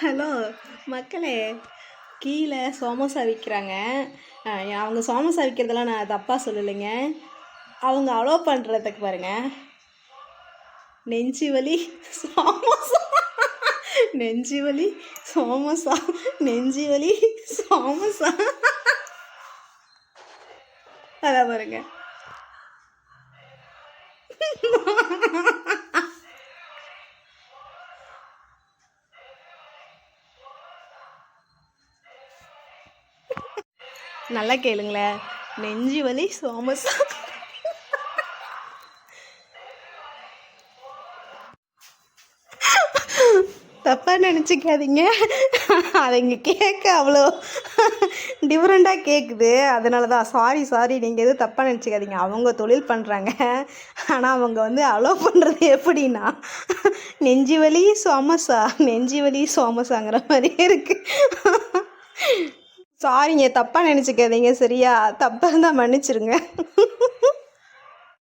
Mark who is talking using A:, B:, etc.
A: Hello மக்களே கீழே சோமோசா விற்கிறாங்க அவங்க சோமோசா விற்கிறதெல்லாம் நான் தப்பாக சொல்லலைங்க. அவங்க அலோ பண்ணுறதுக்கு பாருங்க. நெஞ்சு வலி சோமோசா. நெஞ்சு வலி சோமோசா. நெஞ்சு வலி சோமோசா. அதான் பாருங்கள் நல்லா கேளுங்களேன் நெஞ்சு வலி சோமோசா தப்பாக நினச்சிக்காதீங்க. அது இங்கே கேட்க அவ்வளோ டிஃப்ரெண்ட்டாக கேட்குது அதனால தான் சாரி சாரி நீங்கள் எதுவும் தப்பாக நினச்சிக்காதீங்க. அவங்க தொழில் பண்ணுறாங்க ஆனால் அவங்க வந்து அலோவ் பண்ணுறது எப்படின்னா நெஞ்சு வலி சோமசா நெஞ்சு வலி சோமசாங்கிற மாதிரியே இருக்குது சாரிங்க தப்பாக நினச்சிக்காதீங்க சரியா? தப்பாக இருந்தால் மன்னிச்சிருங்க.